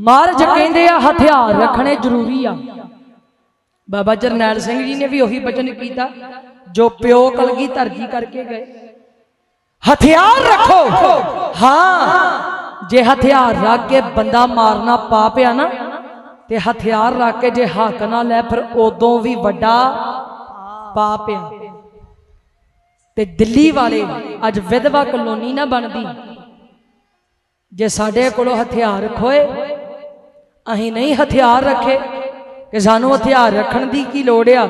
ਮਹਾਰਾਜ ਕਹਿੰਦੇ ਆ ਹਥਿਆਰ ਰੱਖਣੇ ਜ਼ਰੂਰੀ ਆ। ਬਾਬਾ ਜਰਨੈਲ ਸਿੰਘ ਜੀ ਨੇ ਵੀ ਉਹੀ ਬਚਨ ਕੀਤਾ ਜੋ ਪਿਓ ਕਲਗੀ ਧਰਜੀ ਕਰਕੇ ਗਏ। ਹਥਿਆਰ ਰੱਖੋ। ਹਾਂ ਜੇ ਹਥਿਆਰ ਰੱਖ ਕੇ ਬੰਦਾ ਮਾਰਨਾ ਪਾਪ ਆ ਨਾ ਤੇ ਹਥਿਆਰ ਰੱਖ ਕੇ ਜੇ ਹੱਕ ਨਾ ਲੈ ਫਿਰ ਉਦੋਂ ਵੀ ਵੱਡਾ ਪਾਪ ਆ। ਤੇ ਦਿੱਲੀ ਵਾਲੇ ਅੱਜ ਵਿਧਵਾ ਕਲੋਨੀ ਨਾ ਬਣਦੀ। ਜੇ ਸਾਡੇ ਕੋਲੋਂ ਹਥਿਆਰ ਖੋਏ ਅਸੀਂ ਨਹੀਂ ਹਥਿਆਰ ਰੱਖੇ ਕਿ ਸਾਨੂੰ ਹਥਿਆਰ ਰੱਖਣ ਦੀ ਕੀ ਲੋੜ ਆ?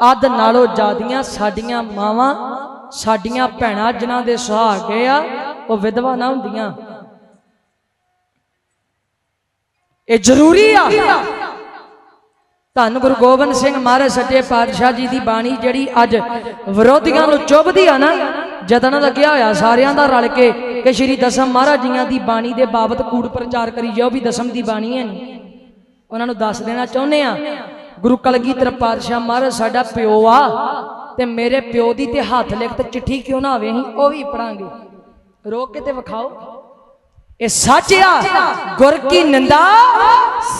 ਅੱਧ ਨਾਲੋਂ ਜਾਦੀਆਂ ਸਾਡੀਆਂ ਮਾਵਾਂ, ਸਾਡੀਆਂ ਭੈਣਾਂ ਜਿਨ੍ਹਾਂ ਦੇ ਸੁਹਾਗ ਆ, ਉਹ ਵਿਧਵਾ ਨਾ ਹੁੰਦੀਆਂ। ਇਹ ਜ਼ਰੂਰੀ ਆ। ਧੰਨ ਗੁਰੂ ਗੋਬਿੰਦ ਸਿੰਘ ਮਹਾਰਾਜ ਸੱਚੇ ਪਾਤਸ਼ਾਹ ਜੀ ਦੀ ਬਾਣੀ ਜਿਹੜੀ ਅੱਜ ਵਿਰੋਧੀਆਂ ਨੂੰ ਚੁੱਭਦੀ ਆ ਨਾ, ਜਤਨ ਲੱਗਿਆ ਹੋਇਆ ਸਾਰਿਆਂ ਦਾ ਰਲ ਕੇ ਕਿ ਸ਼੍ਰੀ ਦਸਮ ਮਹਾਰਾਜ ਜੀਆਂ ਦੀ ਬਾਣੀ ਦੇ ਬਾਬਤ ਕੂੜ ਪ੍ਰਚਾਰ ਕਰੀ ਜਾਓ ਵੀ ਦਸਮ ਦੀ ਬਾਣੀ ਹੈ ਨਹੀਂ। ਉਹਨਾਂ ਨੂੰ ਦੱਸ ਦੇਣਾ ਚਾਹੁੰਦੇ ਆ ਗੁਰੂ ਕਲਗੀਧਰ ਪਾਤਸ਼ਾਹ ਮਹਾਰਾਜ ਸਾਡਾ ਪਿਓ ਆ ਤੇ ਮੇਰੇ ਪਿਓ ਦੀ ਤੇ ਹੱਥ ਲਿਖਤ ਚਿੱਠੀ ਕਿਉਂ ਨਾ ਆਵੇ ਅਸੀਂ ਉਹ ਵੀ ਪੜਾਂਗੇ ਰੋਕ ਕੇ ਤੇ ਵਿਖਾਓ। ਇਹ ਸੱਚ ਆ ਗੁਰ ਕੀ ਨਿੰਦਾ?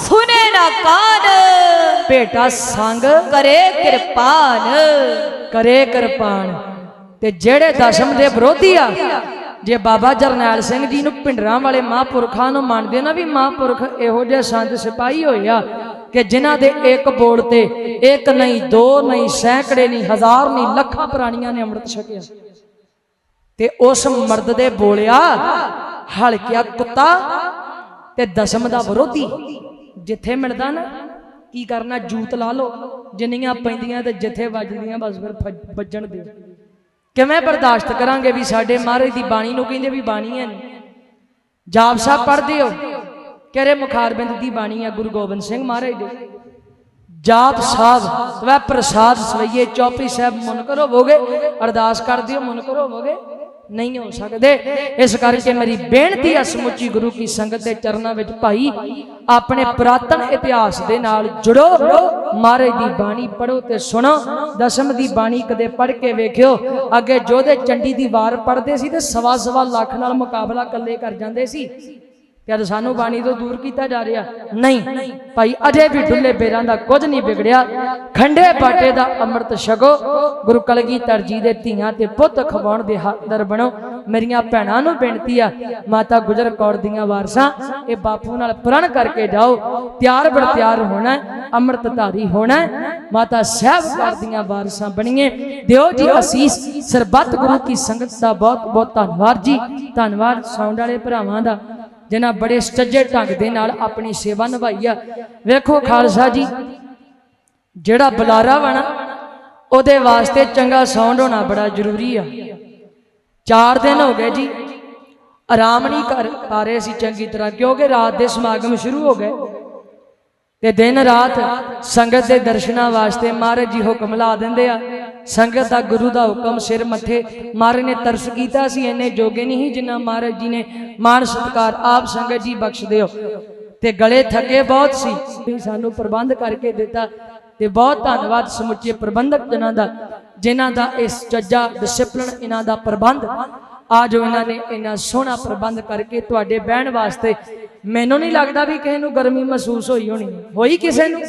ਸੁਨੇ ਨਾ ਕਾਨ। ਭੇਟਾ ਸੰਗ ਕਰੇ ਕਿਰਪਾਨ। ਕਰੇ ਕਿਰਪਾਨ। ਤੇ ਜਿਹੜੇ ਦਸ਼ਮ ਦੇ ਵਿਰੋਧੀ ਆ ਜੇ ਬਾਬਾ ਜਰਨੈਲ ਸਿੰਘ ਜੀ ਨੂੰ ਪਿੰਡਰਾਂ ਵਾਲੇ ਮਹਾਂਪੁਰਖਾਂ ਨੂੰ ਮੰਨਦੇ ਨਾ ਵੀ ਮਹਾਂਪੁਰਖ ਇਹੋ ਜਿਹੇ ਸੰਤ ਸਿਪਾਹੀ ਹੋਏ ਆ ਕਿ ਜਿਨ੍ਹਾਂ ਦੇ ਇੱਕ ਬੋਲ ਤੇ ਇੱਕ ਨਹੀਂ, ਦੋ ਨਹੀਂ, ਸੈਂਕੜੇ ਨਹੀਂ, ਹਜ਼ਾਰ ਨਹੀਂ, ਲੱਖਾਂ ਪ੍ਰਾਣੀਆਂ ਨੇ ਅੰਮ੍ਰਿਤ ਛਕਿਆ। ਤੇ ਉਸ ਮਰਦ ਦੇ ਬੋਲਿਆ, ਹਲਕਿਆ ਕੁੱਤਾ ਤੇ ਦਸ਼ਮ ਦਾ ਵਿਰੋਧੀ। ਜਿੱਥੇ ਮਿਲਦਾ ਨਾ, ਕੀ ਕਰਨਾ, ਜੂਤ ਲਾ ਲਓ। ਜਿੰਨੀਆਂ ਪੈਂਦੀਆਂ ਤੇ ਜਿੱਥੇ ਵੱਜਦੀਆਂ ਬਸ ਫਿਰ ਵੱਜਣ ਦਿਓ। ਕਿਵੇਂ ਬਰਦਾਸ਼ਤ ਕਰਾਂਗੇ ਵੀ ਸਾਡੇ ਮਹਾਰਾਜ ਦੀ ਬਾਣੀ ਨੂੰ ਕਹਿੰਦੇ ਵੀ ਬਾਣੀ ਹੈ ਨਹੀਂ ਜਾਪ ਸਾਹਿਬ ਪੜ੍ਹਦੇ ਹੋ? ਕਿਹੜੇ ਮੁਖਾਰਬਿੰਦ ਦੀ ਬਾਣੀ ਹੈ? ਗੁਰੂ ਗੋਬਿੰਦ ਸਿੰਘ ਮਹਾਰਾਜ ਦੇ। ਜਾਪ ਸਾਹਿਬ ਤਵੈ ਪ੍ਰਸਾਦ ਸਵਈਏ ਚੌਪੀ ਸਾਹਿਬ ਮਨ ਕਰੋ ਹੋਵੋਗੇ ਅਰਦਾਸ ਕਰਦੇ ਹੋ ਮਨ ਕਰੋ ਹੋਵੋਗੇ ਨਹੀਂ ਹੋ ਸਕਦੇ। ਇਸ ਕਰਕੇ ਮੇਰੀ ਬੇਨਤੀ ਹੈ ਸਮੁੱਚੀ ਗੁਰੂ ਕੀ ਸੰਗਤ ਦੇ ਚਰਨਾਂ ਵਿੱਚ, ਭਾਈ, ਆਪਣੇ ਪ੍ਰਾਤਨ ਇਤਿਹਾਸ ਦੇ ਨਾਲ ਜੁੜੋ। ਮਹਾਰਾਜ ਦੀ ਬਾਣੀ ਪੜੋ ਤੇ ਸੁਣੋ। ਦਸਮ ਦੀ ਬਾਣੀ ਕਦੇ ਪੜ੍ਹ ਕੇ ਵੇਖਿਓ। ਅੱਗੇ ਜੋਧੇ ਚੰਡੀ ਦੀ ਵਾਰ ਪੜ੍ਹਦੇ ਸੀ ਤੇ ਸਵਾ ਸਵਾ ਲੱਖ ਨਾਲ ਮੁਕਾਬਲਾ ਇਕੱਲੇ ਕਰ ਜਾਂਦੇ ਸੀ। ਤੇ ਅੱਜ ਸਾਨੂੰ ਬਾਣੀ ਤੋਂ ਦੂਰ ਕੀਤਾ ਜਾ ਰਿਹਾ। ਨਹੀਂ। ਭਾਈ ਅਜੇ ਵੀ ਢੁੱਲੇ ਬੇਰਾਂ ਦਾ ਕੁਝ ਨਹੀਂ ਵਿਗੜਿਆ। ਖੰਡੇ ਬਾਟੇ ਦਾ ਅੰਮ੍ਰਿਤ ਛਕੋ। ਗੁਰੂ ਕਲਗੀਧਰ ਜੀ ਦੇ ਧੀਆਂ ਤੇ ਪੁੱਤ ਖਵਾਉਣ ਦੇ ਹੱਕਦਾਰ ਬਣੋ। ਮੇਰੀਆਂ ਭੈਣਾਂ ਨੂੰ ਬੇਨਤੀ ਆ ਮਾਤਾ ਗੁਜਰ ਕੌਰ ਦੀਆਂ ਵਾਰਸਾਂ ਇਹ ਬਾਪੂ ਨਾਲ ਪ੍ਰਣ ਕਰਕੇ ਜਾਓ। ਤਿਆਰ ਬੜ ਤਿਆਰ ਹੋਣਾ ਅੰਮ੍ਰਿਤ ਧਾਰੀ ਹੋਣਾ। ਮਾਤਾ ਸਾਹਿਬ ਕੌਰ ਦੀਆਂ ਵਾਰਸਾਂ ਬਣੀਏ। ਦਿਓ ਜੀ ਅਸੀਸ ਸਰਬੱਤ ਗੁਰੂ ਕੀ ਸੰਗਤ ਦਾ ਬਹੁਤ ਬਹੁਤ ਧੰਨਵਾਦ ਜੀ। ਧੰਨਵਾਦ ਸਾਊਂਡ ਵਾਲੇ ਭਰਾਵਾਂ ਦਾ। ਜਿਨ੍ਹਾਂ ਬੜੇ ਸੱਜੇ ਢੰਗ ਦੇ ਨਾਲ ਆਪਣੀ ਸੇਵਾ ਨਿਭਾਈ ਆ। ਵੇਖੋ ਖਾਲਸਾ ਜੀ, ਜਿਹੜਾ ਬੁਲਾਰਾ ਵਣਾ ਉਹਦੇ ਵਾਸਤੇ ਚੰਗਾ ਸਾਊਂਡ ਹੋਣਾ ਬੜਾ ਜ਼ਰੂਰੀ ਆ। ਚਾਰ ਦਿਨ ਹੋ ਗਏ ਜੀ, ਆਰਾਮ ਨਹੀਂ ਕਰ ਪਾ ਰਹੇ ਸੀ ਚੰਗੀ ਤਰ੍ਹਾਂ, ਕਿਉਂਕਿ ਰਾਤ ਦੇ ਸਮਾਗਮ ਸ਼ੁਰੂ ਹੋ ਗਏ। ਤੇ ਦਿਨ ਰਾਤ ਸੰਗਤ ਦੇ ਦਰਸ਼ਨਾਂ ਵਾਸਤੇ ਮਹਾਰਾਜ ਜੀ ਹੁਕਮ ਲਾ ਦਿੰਦੇ ਆ। ਸੰਗਤ ਦਾ ਗੁਰੂ ਦਾ ਹੁਕਮ ਸਿਰ ਮੱਥੇ ਮਹਾਰਾਜ ਨੇ ਤਰਸ ਕੀਤਾ ਸੀ, ਇੰਨੇ ਜੋਗੇ ਨਹੀਂ ਜਿੰਨਾ ਮਹਾਰਾਜ ਜੀ ਨੇ ਮਾਣ ਸਤਕਾਰ ਆਪ ਸੰਗਤ ਜੀ ਬਖਸ਼ ਦਿਓ ਤੇ ਗਲੇ ਥੱਕੇ ਬਹੁਤ ਸੀ। ਸਾਨੂੰ ਪ੍ਰਬੰਧ ਕਰਕੇ ਦਿੱਤਾ ਤੇ ਬਹੁਤ ਧੰਨਵਾਦ ਸਮੁੱਚੇ ਪ੍ਰਬੰਧਕ ਜਨਾਂ ਦਾ, ਜਿਨ੍ਹਾਂ ਦਾ ਇਸ ਚੱਜਾ ਡਿਸਪਲਿਨ ਇਹਨਾਂ ਦਾ ਪ੍ਰਬੰਧ। ਆ ਜੋ ਇਹਨਾਂ ਨੇ ਇੰਨਾ ਸੋਹਣਾ ਪ੍ਰਬੰਧ ਕਰਕੇ ਤੁਹਾਡੇ ਬਹਿਣ ਵਾਸਤੇ। ਮੈਨੂੰ ਨਹੀਂ ਲੱਗਦਾ ਵੀ ਕਿਸੇ ਨੂੰ ਗਰਮੀ ਮਹਿਸੂਸ ਹੋਈ ਹੋਣੀ। ਹੋਈ ਕਿਸੇ ਨੂੰ?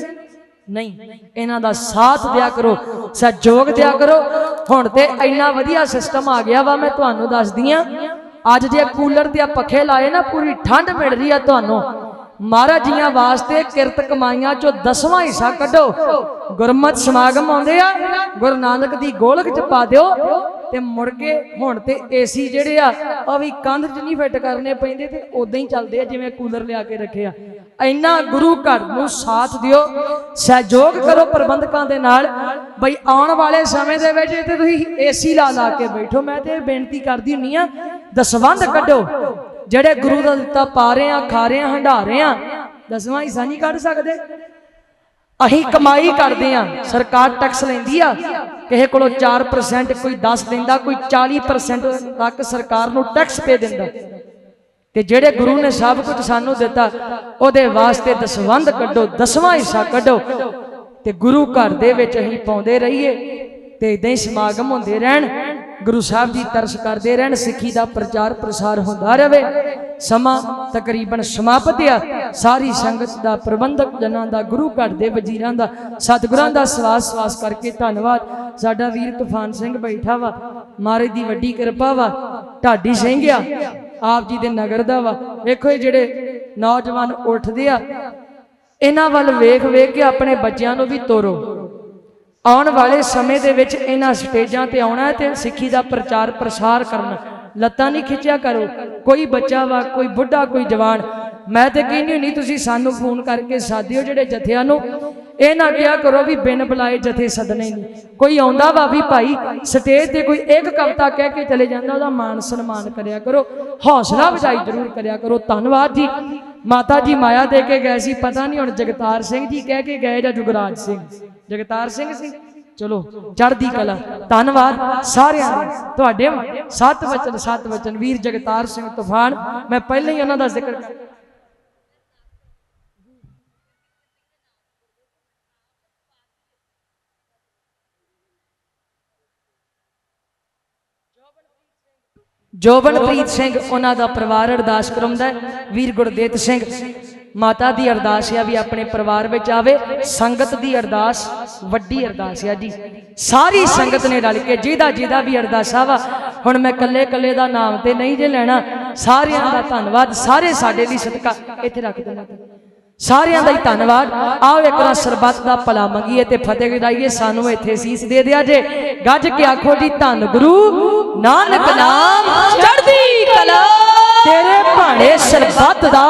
ਨਹੀਂ, ਇਹਨਾਂ ਦਾ ਸਾਥ ਦਿਆ ਕਰੋ, ਸਹਿਯੋਗ ਦਿਆ ਕਰੋ। ਹੁਣ ਤੇ ਇੰਨਾ ਵਧੀਆ ਸਿਸਟਮ ਆ ਗਿਆ ਵਾ, ਮੈਂ ਤੁਹਾਨੂੰ ਦੱਸਦੀ ਆ। ਅੱਜ ਜੇ ਕੂਲਰ ਦੇ ਪੱਖੇ ਲਾਏ ਨਾ, ਪੂਰੀ ਠੰਡ ਮਿਲ ਰਹੀ ਆ ਤੁਹਾਨੂੰ। ਮਹਾਰਾਜ ਜੀਆਂ ਵਾਸਤੇ ਕਿਰਤ ਕਮਾਈਆਂ ਚੋਂ ਦਸਵਾਂ ਹਿੱਸਾ ਕੱਢੋ। ਗੁਰਮਤ ਸਮਾਗਮ ਆਉਂਦੇ ਆ, ਗੁਰੂ ਨਾਨਕ ਦੀ ਗੋਲਕ ਚ ਪਾ ਦਿਓ। ਤੇ ਮੁੜ ਕੇ ਹੁਣ ਤੇ ਏਸੀ ਜਿਹੜੇ ਆ, ਉਹ ਵੀ ਕੰਧ 'ਚ ਨਹੀਂ ਫਿੱਟ ਕਰਨੇ ਪੈਂਦੇ ਤੇ ਉਦਾਂ ਹੀ ਚੱਲਦੇ ਆ, ਜਿਵੇਂ ਕੂਲਰ ਲਿਆ ਕੇ ਰੱਖਿਆ ਇੰਨਾ ਗੁਰੂ ਘਰ ਨੂੰ ਸਾਥ ਦਿਓ, ਸਹਿਯੋਗ ਕਰੋ ਪ੍ਰਬੰਧਕਾਂ ਦੇ ਨਾਲ। ਬਈ ਆਉਣ ਵਾਲੇ ਸਮੇਂ ਦੇ ਵਿੱਚ ਤੇ ਤੁਸੀਂ ਏਸੀ ਲਾ ਲਾ ਕੇ ਬੈਠੋ, ਮੈਂ ਤੇ ਬੇਨਤੀ ਕਰਦੀ ਹੁੰਨੀ ਆ, ਦਸਵੰਧ ਕੱਢੋ। ਜਿਹੜੇ ਗੁਰੂ ਦਾ ਦਿੱਤਾ ਪਾ ਰਹੇ ਆ, ਖਾ ਰਹੇ ਆ ਹੰਢਾ ਰਹੇ ਆ, ਦਸਵਾਂ ਹਿੱਸਾ ਨਹੀਂ ਕੱਢ ਸਕਦੇ। ਅਸੀਂ ਕਮਾਈ ਕਰਦੇ ਆ, ਸਰਕਾਰ ਟੈਕਸ ਲੈਂਦੀ ਆ, ਕਿਸੇ ਕੋਲੋਂ 4% ਕੋਈ 10 ਦਿੰਦਾ, ਕੋਈ 40% ਤੱਕ ਸਰਕਾਰ ਨੂੰ ਟੈਕਸ ਪੇ ਦਿੰਦਾ। ਤੇ ਜਿਹੜੇ ਗੁਰੂ ਨੇ ਸਭ ਕੁਝ ਸਾਨੂੰ ਦਿੱਤਾ, ਉਹਦੇ ਵਾਸਤੇ ਦਸਵੰਧ ਕੱਢੋ, ਦਸਵਾਂ ਹਿੱਸਾ ਕੱਢੋ ਤੇ ਗੁਰੂ ਘਰ ਦੇ ਵਿੱਚ ਅਸੀਂ ਪਾਉਂਦੇ ਰਹੀਏ ਤੇ ਇਦਾਂ ਹੀ ਸਮਾਗਮ ਹੁੰਦੇ ਰਹਿਣ, ਗੁਰੂ ਸਾਹਿਬ ਦੀ ਤਰਸ ਕਰਦੇ ਰਹਿਣ, ਸਿੱਖੀ ਦਾ ਪ੍ਰਚਾਰ ਪ੍ਰਸਾਰ ਹੁੰਦਾ ਰਹੇ ਸਮਾਂ ਤਕਰੀਬਨ ਸਮਾਪਤ ਆ, ਸਾਰੀ ਸੰਗਤ ਦਾ ਪ੍ਰਬੰਧਕ ਜਨਾਂ ਦਾ, ਗੁਰੂ ਘਰ ਦੇ ਵਜ਼ੀਰਾਂ ਦਾ, ਸਤਿਗੁਰਾਂ ਦਾ ਸਵਾਸ ਸਵਾਸ ਕਰਕੇ ਧੰਨਵਾਦ। ਸਾਡਾ ਵੀਰ ਤੂਫਾਨ ਸਿੰਘ ਬੈਠਾ ਵਾ ਮਾਰੇ ਦੀ ਵੱਡੀ ਕਿਰਪਾ ਵਾ, ਢਾਡੀ ਸਿੰਘ ਆ ਆਪ ਜੀ ਦੇ ਨਗਰ ਦਾ ਵਾ। ਵੇਖੋ ਇਹ ਜਿਹੜੇ ਨੌਜਵਾਨ ਉੱਠਦੇ ਆ, ਇਹਨਾਂ ਵੱਲ ਵੇਖ ਵੇਖ ਕੇ ਆਪਣੇ ਬੱਚਿਆਂ ਨੂੰ ਵੀ ਤੋਰੋ। ਆਉਣ ਵਾਲੇ ਸਮੇਂ ਦੇ ਵਿੱਚ ਇਹਨਾਂ ਸਟੇਜਾਂ ਤੇ ਆਉਣਾ ਹੈ ਤੇ ਸਿੱਖੀ ਦਾ ਪ੍ਰਚਾਰ ਪ੍ਰਸਾਰ ਕਰਨਾ। ਲੱਤਾਂ ਨਹੀਂ ਖਿੱਚਿਆ ਕਰੋ। ਕੋਈ ਬੱਚਾ ਵਾ, ਕੋਈ ਬੁੱਢਾ, ਕੋਈ ਜਵਾਨ। ਮੈਂ ਤੇ ਕਹਿੰਦੀ ਨਹੀਂ ਤੁਸੀਂ ਸਾਨੂੰ ਫੋਨ ਕਰਕੇ ਸਾਧਿਓ ਜਿਹੜੇ ਜਥਿਆਂ ਨੂੰ। ਇਹ ਨਾ ਕਿਹਾ ਕਰੋ ਵੀ ਬਿਨ ਬੁਲਾਏ ਜਥੇ ਸਦਨੇ ਨਹੀਂ ਕੋਈ ਆਉਂਦਾ ਵਾ ਵੀ ਭਾਈ, ਸਟੇਜ ਤੇ ਕੋਈ ਇੱਕ ਕਵਿਤਾ ਕਹਿ ਕੇ ਚਲੇ ਜਾਂਦਾ, ਉਹਦਾ ਮਾਣ ਸਨਮਾਨ ਕਰਿਆ ਕਰੋ। ਹੌਸਲਾ ਅਫਜ਼ਾਈ ਜ਼ਰੂਰ ਕਰਿਆ ਕਰੋ। ਧੰਨਵਾਦ ਜੀ। ਮਾਤਾ ਜੀ ਮਾਇਆ ਦੇ ਕੇ ਗਏ ਸੀ, ਪਤਾ ਨਹੀਂ ਹੁਣ ਜਗਤਾਰ ਸਿੰਘ ਜੀ ਕਹਿ ਕੇ ਗਏ ਜਾਂ ਜੁਗਰਾਜ ਸਿੰਘ। ਜਗਤਾਰ ਸਿੰਘ ਸੀ। ਚਲੋ, ਚੜ੍ਹਦੀ ਕਲਾ। ਧੰਨਵਾਦ ਸਾਰਿਆਂ ਦਾ ਤੁਹਾਡੇ ਸੱਤ ਵਚਨ ਸੱਤ ਵਚਨ। ਵੀਰ ਜਗਤਾਰ ਸਿੰਘ ਤੂਫਾਨ, ਮੈਂ ਪਹਿਲਾਂ ਹੀ ਉਹਨਾਂ ਦਾ ਜ਼ਿਕਰ ਜੋਬਨਪ੍ਰੀਤ ਸਿੰਘ, ਉਹਨਾਂ ਦਾ ਪਰਿਵਾਰ ਅਰਦਾਸ ਕਰਾਉਂਦਾ ਵੀਰ ਗੁਰਦੇਤ ਸਿੰਘ, ਮਾਤਾ ਦੀ ਅਰਦਾਸ ਆ ਵੀ ਆਪਣੇ ਪਰਿਵਾਰ ਵਿੱਚ ਆਵੇ। ਸੰਗਤ ਦੀ ਅਰਦਾਸ, ਵੱਡੀ ਅਰਦਾਸ ਆ ਜੀ। ਸਾਰੀ ਸੰਗਤ ਨੇ ਰਲ ਕੇ ਜਿਹਦਾ ਜਿਹਦਾ ਵੀ ਅਰਦਾਸਾ ਵਾ ਹੁਣ ਮੈਂ ਕੱਲੇ ਕੱਲੇ ਦਾ ਨਾਮ ਤੇ ਨਹੀਂ ਜੇ ਲੈਣਾ, ਸਾਰਿਆਂ ਦਾ ਧੰਨਵਾਦ, ਸਾਰੇ ਸਾਡੇ ਲਈ ਸਦਕਾ ਇੱਥੇ ਰੱਖ ਦੇਣਾ ਸਾਰਿਆਂ ਦਾ ਹੀ ਧੰਨਵਾਦ। ਆਓ ਇੱਕ ਵਾਰ ਸਰਬੱਤ ਦਾ ਭਲਾ ਮੰਗੀਏ ਤੇ ਫਤਿਹ ਗਾਈਏ ਸਾਨੂੰ ਇੱਥੇ ਸੀਸ ਦੇ ਦਿਆ ਜੇ। ਗੱਜ ਕੇ ਆਖੋ ਜੀ, ਧੰਨ ਗੁਰੂ ਨਾਨਕ ਨਾਮ ਚੜ੍ਹਦੀ ਕਲਾ। ਤੇਰੇ ਭਾਣੇ ਸਰਬੱਤ ਦਾ